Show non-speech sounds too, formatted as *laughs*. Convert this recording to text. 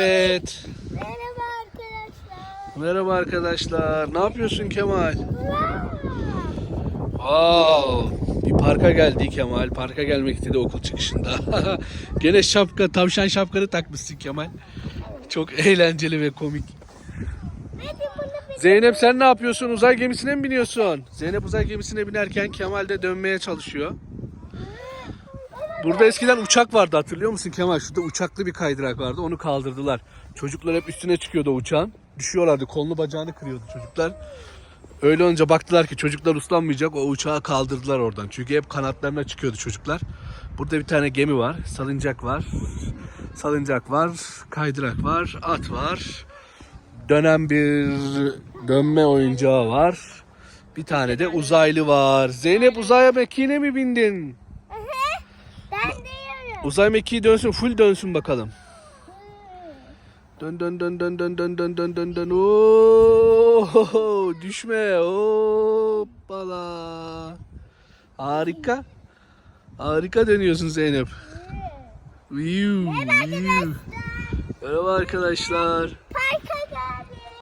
Evet. Merhaba arkadaşlar. Merhaba arkadaşlar. Ne yapıyorsun Kemal? Wow. Bir parka geldi Kemal. Parka gelmek istedi okul çıkışında. *laughs* Gene şapka, tavşan şapkanı takmışsın Kemal. Çok eğlenceli ve komik. Zeynep sen ne yapıyorsun? Uzay gemisine mi biniyorsun? Zeynep uzay gemisine binerken Kemal de dönmeye çalışıyor. Burada eskiden uçak vardı hatırlıyor musun Kemal? Şurada uçaklı bir kaydırak vardı onu kaldırdılar. Çocuklar hep üstüne çıkıyordu uçağın. Düşüyorlardı kolunu bacağını kırıyordu çocuklar. Öyle olunca baktılar ki çocuklar uslanmayacak o uçağı kaldırdılar oradan. Çünkü hep kanatlarına çıkıyordu çocuklar. Burada bir tane gemi var, salıncak var. Salıncak var, kaydırak var, at var. Dönen bir dönme oyuncağı var. Bir tane de uzaylı var. Zeynep uzaya mekiğine mi bindin? Uzay mekiği dönsün, full dönsün bakalım. Dön dön dön dön dön dön dön dön dön dön. Oo, düşme. Hoppala. Harika. Harika dönüyorsun Zeynep. Viu, viu. Merhaba arkadaşlar.